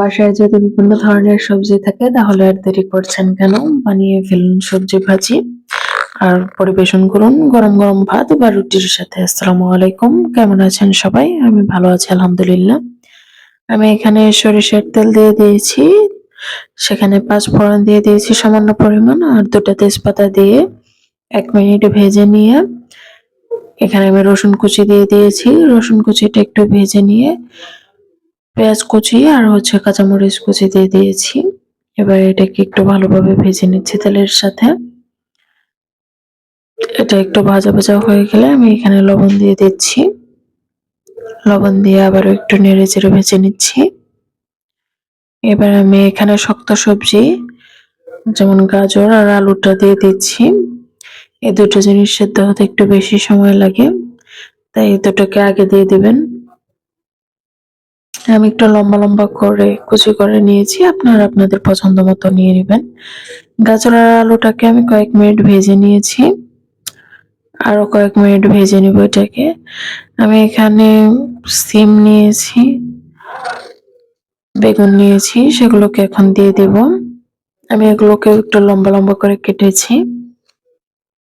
বাসায় যদি বিভিন্ন ধরনের সবজি থাকে, তাহলে আর দেরি করছেন কেন? বানিয়ে ফেলুন সবজি ভাজি আর পরিবেশন করুন গরম গরম ভাত বা রুটির সাথে। আসসালামু আলাইকুম। কেমন আছেন সবাই? আমি ভালো আছি, আলহামদুলিল্লাহ। আমি এখানে সরিষার তেল দিয়ে দিয়েছি, সেখানে পাঁচ ফোড়ন দিয়ে দিয়েছি সামান্য পরিমাণ আর দুটো তেজপাতা দিয়ে এক মিনিট ভেজে নিয়ে, এখানে আমি রসুন কুচি দিয়ে দিয়েছি। রসুন কুচিটা একটু ভেজে নিয়ে পেঁয়াজ কুচি আর হচ্ছে কাঁচামরিচ কুচি দিয়ে দিয়েছি। এবার এটাকে একটু ভালোভাবে ভেজে নিচ্ছি তেলের সাথে। এটা একটু ভাজা ভাজা হয়ে গেলে আমি এখানে লবণ দিয়ে দিচ্ছি। লবণ দিয়ে আবারও একটু নেড়ে চেড়ে ভেজে নিচ্ছি। এবার আমি এখানে শক্ত সবজি, যেমন গাজর আর আলুটা দিয়ে দিচ্ছি। এই দুটো জিনিস সেদ্ধ হতে একটু বেশি সময় লাগে, তাই এই দুটোকে আগে দিয়ে দিবেন। আমি একটু লম্বা লম্বা করে কুচি করে নিয়েছি। আপনারা আপনাদের পছন্দ মতো নিয়ে নেবেন। গাজর আর আলুটাকে আমি কয়েক মিনিট ভেজে নিয়েছি। আরও কয়েক মিনিট ভেজে নিব এটাকে। আমি এখানে সিম নিয়েছি, বেগুন নিয়েছি, সেগুলোকে এখন দিয়ে দেব। আমি এগুলোকে একটু লম্বা লম্বা করে কেটেছি।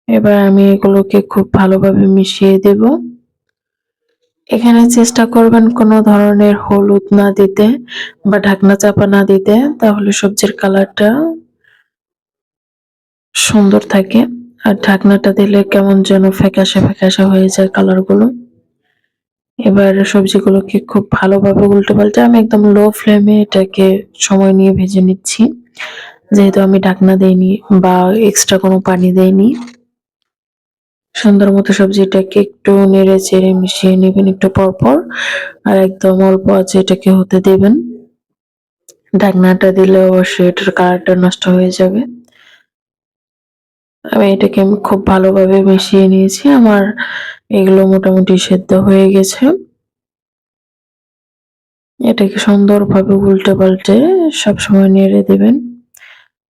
এবার আমি এগুলোকে খুব ভালোভাবে মিশিয়ে দেব। এখানে চেষ্টা করবেন কোনো ধরনের হলুদ না দিতে বা ঢাকনা চাপা না দিতে, তাহলে সবজির কালারটা সুন্দর থাকে। আর ঢাকনাটা দিলে কেমন যেন ফ্যাকাশে ফ্যাকাশে হয়ে যায় কালারগুলো। এবার সবজিগুলোকে খুব ভালোভাবে উল্টে পাল্টে আমি একদম লো ফ্লেমে এটাকে সময় নিয়ে ভেজে নিচ্ছি। যেহেতু আমি ঢাকনা দেইনি বা এক্সট্রা কোনো পানি দেইনি। সুন্দর মতো সবজিটাকে একটু নেড়ে চেড়ে মিশিয়ে নেবেন একটু পরপর আর একদম অল্প আছে, এটাকে হতে দেবেন। ঢাকনাটা দিলে অবশ্যই এটার কালারটা নষ্ট হয়ে যাবে। আমি এটাকে খুব ভালোভাবে মিশিয়ে নিয়েছি। আমার এগুলো মোটামুটি সেদ্ধ হয়ে গেছে। এটাকে সুন্দরভাবে উল্টে পাল্টে সবসময় নেড়ে দেবেন।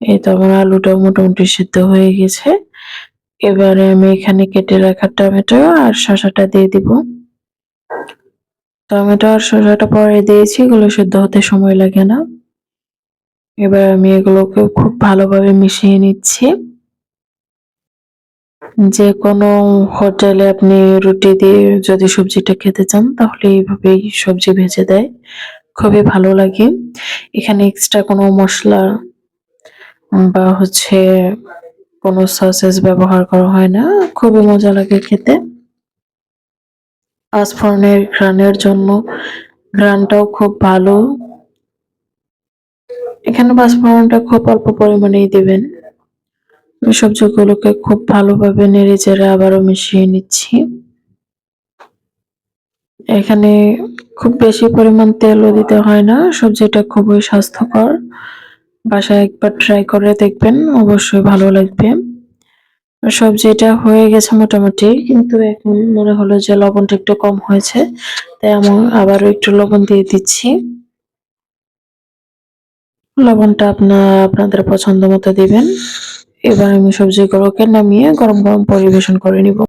এই তো আমার আলুটাও মোটামুটি সিদ্ধ হয়ে গেছে। এবারে আমি এখানে কেটে রাখা টমেটো আর শসাটা দিয়ে দিব। টমেটো আর শসাটা পরে দিয়েছি, এগুলো সিদ্ধ হতে সময় লাগে না। এবার আমি এগুলোকে খুব ভালোভাবে মিশিয়ে নিচ্ছি। যে কোনো হোটেলে আপনি রুটি দিয়ে যদি সবজিটা খেতে চান, তাহলে এইভাবেই সবজি ভেজে দেয়। খুবই ভালো লাগে। এখানে এক্সট্রা কোনো মশলা বা হচ্ছে কোনো সসেস ব্যবহার করা হয় না। খুবই মজা লাগে খেতে। পাঁচফোড়নের ঘ্রাণের জন্য ঘ্রাণটাও খুব ভালো। এখানে পাঁচফোড়নটা খুব অল্প পরিমাণেই দিবেন। সবজিগুলোকে খুব ভালোভাবে নেড়ে চেড়ে আবারও মিশিয়ে নিচ্ছি। এখানে খুব বেশি পরিমাণ তেলও দিতে হয় না। সবজিটা খুবই স্বাস্থ্যকর। বাসায় একবার ট্রাই করে দেখবেন, অবশ্যই ভালো লাগবে। সবজিটা হয়ে গেছে মোটামুটি, কিন্তু এখন মনে হলো যে লবণটা একটু কম হয়েছে, তাই আমি আবারও একটু লবণ দিয়ে দিচ্ছি। লবণটা আপনার আপনাদের পছন্দ মতো দিবেন। এবার আমি সবজিগুলোকে নামিয়ে গরম গরম পরিবেশন করে নিব।